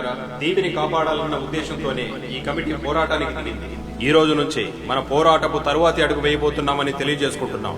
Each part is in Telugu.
ప్రజలారా దీవిని కాపాడాలన్న ఉద్దేశంతోనే ఈ కమిటీ పోరాటానికి దిగింది. ఈ రోజు నుంచి మన పోరాటపు తరువాతి అడుగు వేయబోతున్నామని తెలియజేసుకుంటున్నాం.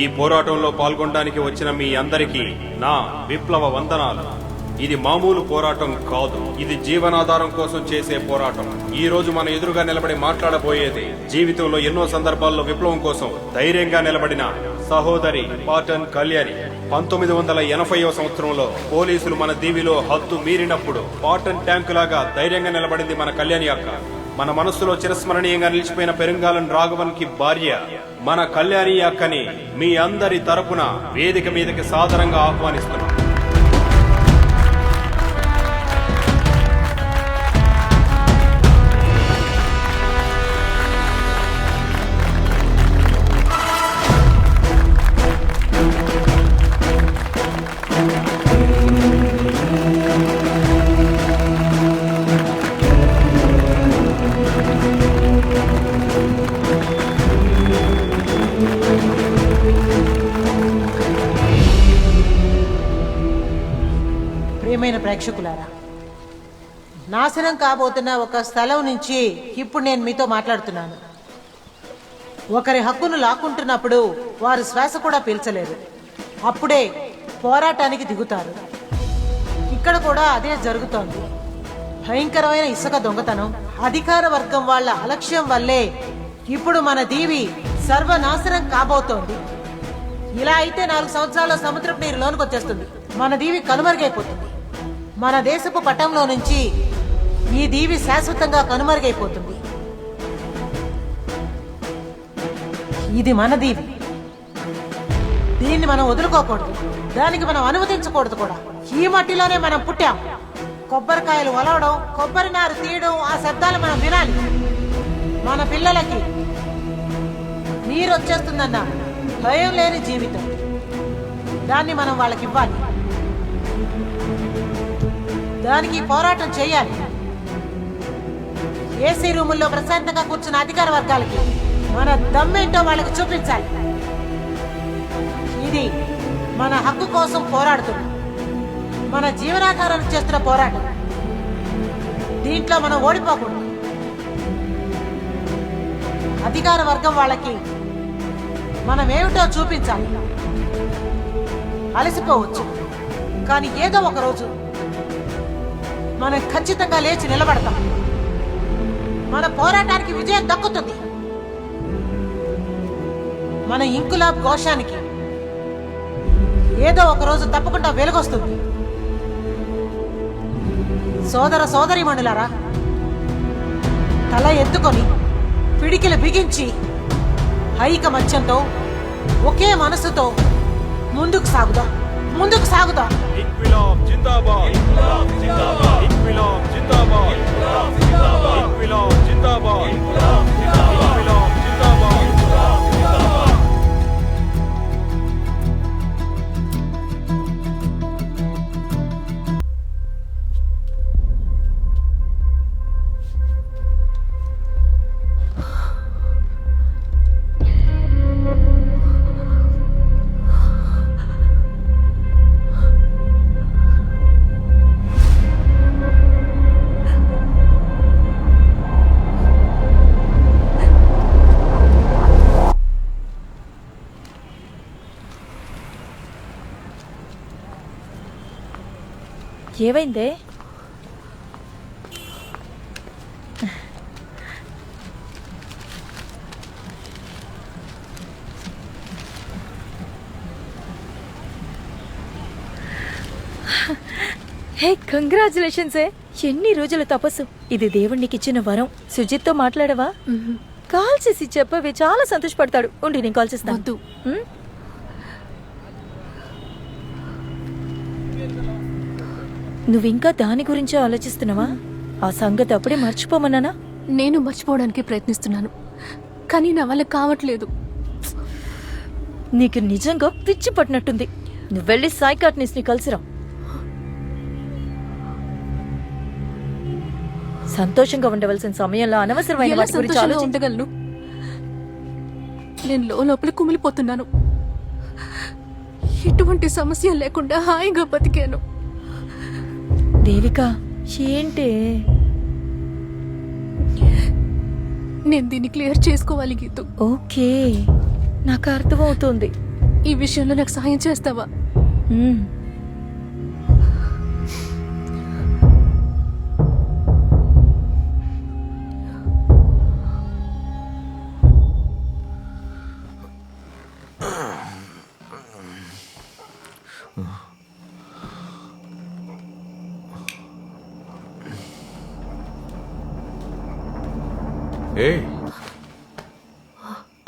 ఈ పోరాటంలో పాల్గొనడానికి వచ్చిన మీ అందరికీ నా విప్లవ వందనాలు. ఇది మామూలు పోరాటం కాదు. ఇది జీవనాధారం కోసం చేసే పోరాటం. ఈ రోజు మన ఎదురుగా నిలబడి మాట్లాడబోయేది జీవితంలో ఎన్నో సందర్భాల్లో విప్లవం కోసం ధైర్యంగా నిలబడిన సహోదరి పాటన్ కళ్యాణి. పంతొమ్మిది వందల ఎనభైవ సంవత్సరంలో పోలీసులు మన దీవిలో హద్దు మీరినప్పుడు పాటన్ ట్యాంకు లాగా ధైర్యంగా నిలబడింది మన కళ్యాణి అక్క. మన మనస్సులో చిరస్మరణీయంగా నిలిచిపోయిన పెరుంగాలన్ రాఘవన్కి భార్య మన కళ్యాణి అక్కని మీ అందరి తరపున వేదిక మీదకి సాదరంగా ఆహ్వానిస్తున్నాం. ప్రేక్షకులారా నాశనం కాబోతున్న ఒక స్థలం నుంచి ఇప్పుడు నేను మీతో మాట్లాడుతున్నాను. ఒకరి హక్కును లాక్కుంటున్నప్పుడు వారు శ్వాస కూడా పీల్చలేరు. అప్పుడే పోరాటానికి దిగుతారు. ఇక్కడ కూడా అదే జరుగుతోంది. భయంకరమైన ఇసుక దొంగతనం అధికార వర్గం వాళ్ళ అలక్ష్యం వల్లే ఇప్పుడు మన దీవి సర్వనాశనం కాబోతోంది. ఇలా అయితే నాలుగు సంవత్సరాల సముద్రపు నీరు లోనికి వచ్చేస్తుంది. మన దీవి కనుమరుగైపోతుంది. మన దేశపు పటంలో నుంచి ఈ దీవి శాశ్వతంగా కనుమరుగైపోతుంది. ఇది మన దీవి. దీన్ని మనం వదులుకోకూడదు. దానికి మనం అనుమతించకూడదు కూడా. ఈ మట్టిలోనే మనం పుట్టాం. కొబ్బరికాయలు వలవడం కొబ్బరి నారు తీయడం ఆ శబ్దాలు మనం వినాలి. మన పిల్లలకి నీరు వచ్చేస్తుందన్న భయం లేని జీవితం. దాన్ని మనం వాళ్ళకి ఇవ్వాలి. దానికి పోరాటం చేయాలి. ఏసీ రూముల్లో ప్రశాంతంగా కూర్చున్న అధికార వర్గాలకి మన దమ్మేంటో వాళ్ళకి చూపించాలి. ఇది మన హక్కు కోసం పోరాడుతుంది. మన జీవనాధారాలు చేస్తున్న పోరాటం. దీంట్లో మనం ఓడిపోకూడదు. అధికార వర్గం వాళ్ళకి మనం ఏమిటో చూపించాలి. అలసిపోవచ్చు. కానీ ఏదో ఒక రోజు మనం ఖచ్చితంగా లేచి నిలబడతాం. మన పోరాటానికి విజయం దక్కుతుంది. మన ఇంకులాబ్ ఘోషానికి ఏదో ఒక రోజు తప్పకుండా వెలుగొస్తుంది. సోదర సోదరి మణులారా తల ఎత్తుకొని పిడికిలు బిగించి ఐకమత్యంతో ఒకే మనసుతో ముందుకు సాగుదాం. ముందుకు సాగుదాం. ఇన్క్విలాబ్ ఏమైందే? హే కంగ్రాచులేషన్స్ ఎన్ని రోజుల తపస్సు. ఇది దేవుడికి ఇచ్చిన వరం. సుజిత్తో మాట్లాడవా? కాల్ చేసి చెప్పవే చాలా సంతోషపడతాడు. ఉండి నేను కాల్ చేస్తాను వద్దు. ఉమ్? నువ్వింకా దాని గురించే ఆలోచిస్తున్నావా? ఆ సంగతి అప్పుడే మర్చిపోమన్నానా? నేను మర్చిపోవడానికి ప్రయత్నిస్తున్నాను. కానీ నా వల్ల కావట్లేదు. నీకు నిజంగా పిచ్చి పట్టినట్టుంది. నువ్వు వెళ్ళి సైకాట్నిస్ట్ని కలిసిరా. సంతోషంగా ఉండవలసిన సమయంలో అనవసరమైన ఎలా వాటి గురించి సంతోషంగా ఆలోచించ ఉండగలను? నేను లో లోపల కుమిలిపోతున్నాను. ఎటువంటి సమస్య లేకుండా హాయిగా బతికాను. దేవిక? ఏంటి? నేను దీన్ని క్లియర్ చేసుకోవాలి గీతు. ఓకే. నాకు అర్థమవుతుంది. ఈ విషయంలో నాకు సాయం చేస్తావా?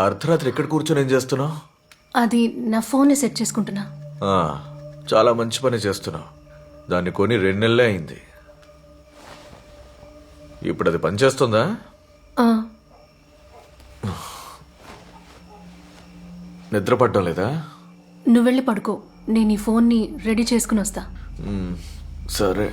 అర్ధరాత్రి ఎక్కడ కూర్చొని ఏం చేస్తున్నావు అది నా ఫోన్ని సెట్ చేసుకుంటున్నా. చాలా మంచి పని చేస్తున్నావు దాన్ని కొని రెండు నెలలే అయింది. ఇప్పుడు అది పనిచేస్తుందా ఆ, నిద్ర పట్టడం లేదా? నువ్వు వెళ్ళి పడుకో. నేను ఈ ఫోన్ని రెడీ చేసుకుని వస్తా. సరే.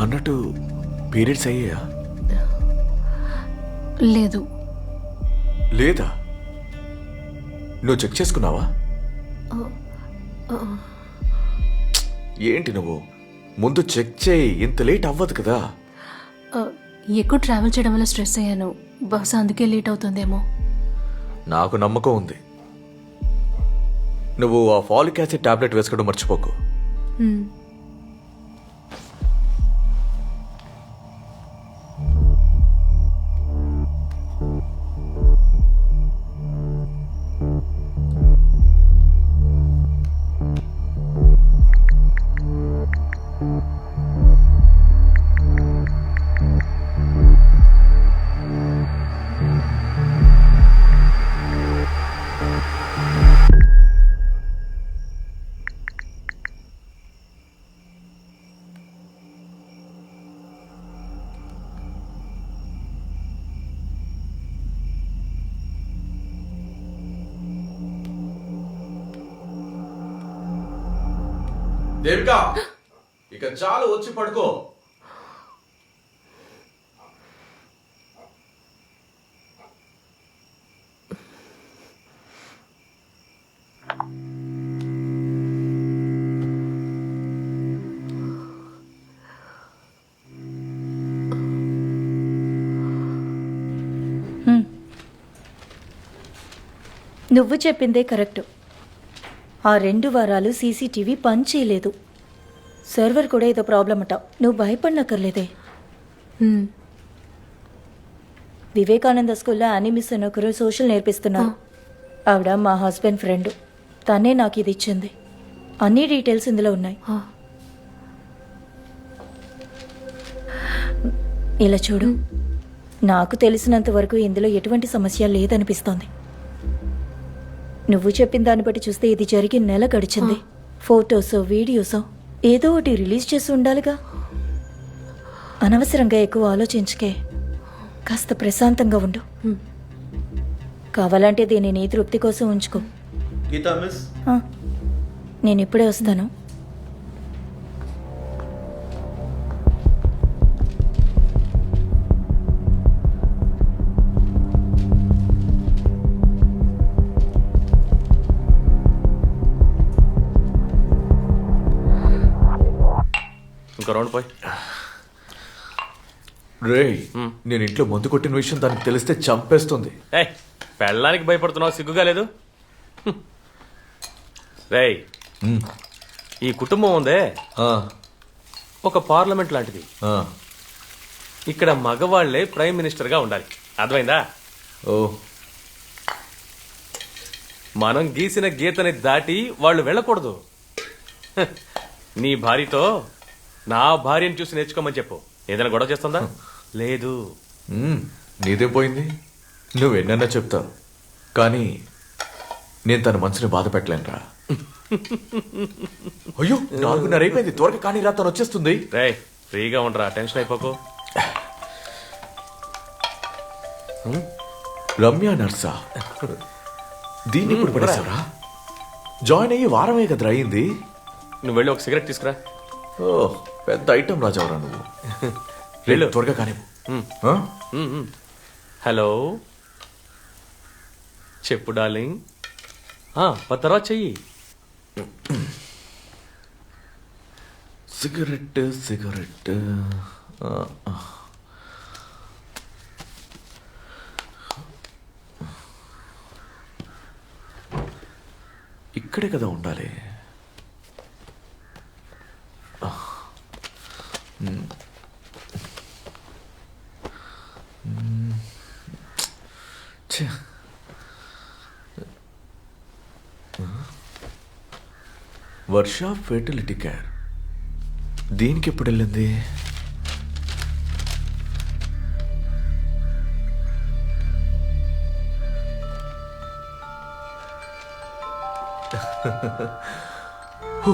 అన్నట్టు పీరియడ్స్ అయ్యాయా? లేదు. లేదా? నువ్వు చెక్ చేసుకున్నావా? ఏంటి నువ్వు? ముందు చెక్ చేయి ఇంత లేట్ అవ్వదు కదా. ఎక్కువ ట్రావెల్ చేయడం వల్ల స్ట్రెస్ అయ్యాను. బహుశా అందుకే లేట్ అవుతుందేమో. నాకు నమ్మకం ఉంది. నువ్వు ఆ ఫాలిక్ యాసిడ్ టాబ్లెట్ వేసుకోవడం మర్చిపోకు. దేవిక ఇక చాలు వచ్చి పడుకో. నువ్వు చెప్పిందే కరెక్ట్. ఆ రెండు వారాలు సీసీటీవీ పని చేయలేదు. సర్వర్ కూడా ఏదో ప్రాబ్లం అట. నువ్వు భయపడనక్కర్లేదే. వివేకానంద స్కూల్లో యానిమిస్ అని ఒకరు సోషల్ నేర్పిస్తున్నారు. ఆవిడ మా హస్బెండ్ ఫ్రెండ్. తనే నాకు ఇది ఇచ్చింది. అన్ని డీటెయిల్స్ ఇందులో ఉన్నాయి. ఇలా చూడు. నాకు తెలిసినంత వరకు ఇందులో ఎటువంటి సమస్య లేదనిపిస్తోంది. నువ్వు చెప్పిన దాన్ని బట్టి చూస్తే ఇది జరిగి నెల గడిచింది. ఫోటోసో వీడియోసో ఏదో ఒకటి రిలీజ్ చేసి ఉండాలిగా. అనవసరంగా ఎక్కువ ఆలోచించకే కాస్త ప్రశాంతంగా ఉండు. కావాలంటే దీన్ని నీ తృప్తి కోసం ఉంచుకో. గీతా మిస్? ఆ, నేను ఇప్పుడే వస్తాను. ఇంకో రౌండ్ పోయి. రే నేను ఇంట్లో మందు కొట్టిన విషయం దానికి తెలిస్తే చంపేస్తుంది. ఏయ్ పెళ్ళానికి భయపడుతున్నావు సిగ్గుగా లేదు. రేయ్ ఈ కుటుంబం ఉందే? ఆ, ఒక పార్లమెంట్ లాంటిది. ఆ, ఇక్కడ మగవాళ్ళే ప్రైమ్ మినిస్టర్గా ఉండాలి. అర్థమైందా? ఓ. మనం గీసిన గీతని దాటి వాళ్ళు వెళ్ళకూడదు. హ, నీ భార్యతో నా భార్యను చూసి నేర్చుకోమని చెప్పు. ఏదైనా గొడవ చేస్తుందా? లేదు. నీదేం పోయింది. నువ్వు ఎన్నన్నా చెప్తావు. కానీ నేను తన మనసుని బాధ పెట్టలేనురా. అయ్యో నాలుగున్నర అయిపోయింది. త్వరగా కానీ రా తను వచ్చేస్తుంది. రేయ్ ఫ్రీగా ఉండరా టెన్షన్ అయిపోకు. రమ్య నర్సా. దీన్ని ఇప్పుడు పడేసారా జాయిన్ అయ్యి వారమే కదరా అయింది. నువ్వు వెళ్ళి ఒక సిగరెట్ తీసుకురా. ఓ పెద్ద ఐటమ్ రాజావరా నువ్వు. వెళ్ళు. త్వరగా కానీ మ్. మ్, మ్. హలో. చెప్పు డార్లింగ్. ఆ, తర్వాత చెయ్యి. సిగరెట్ సిగరెట్ ఆ, ఆ. ఇక్కడే కదా ఉండాలి. వర్ష ఫెర్టిలిటీ కేర్ దీనికి ఎప్పుడు వెళ్ళింది? హూ.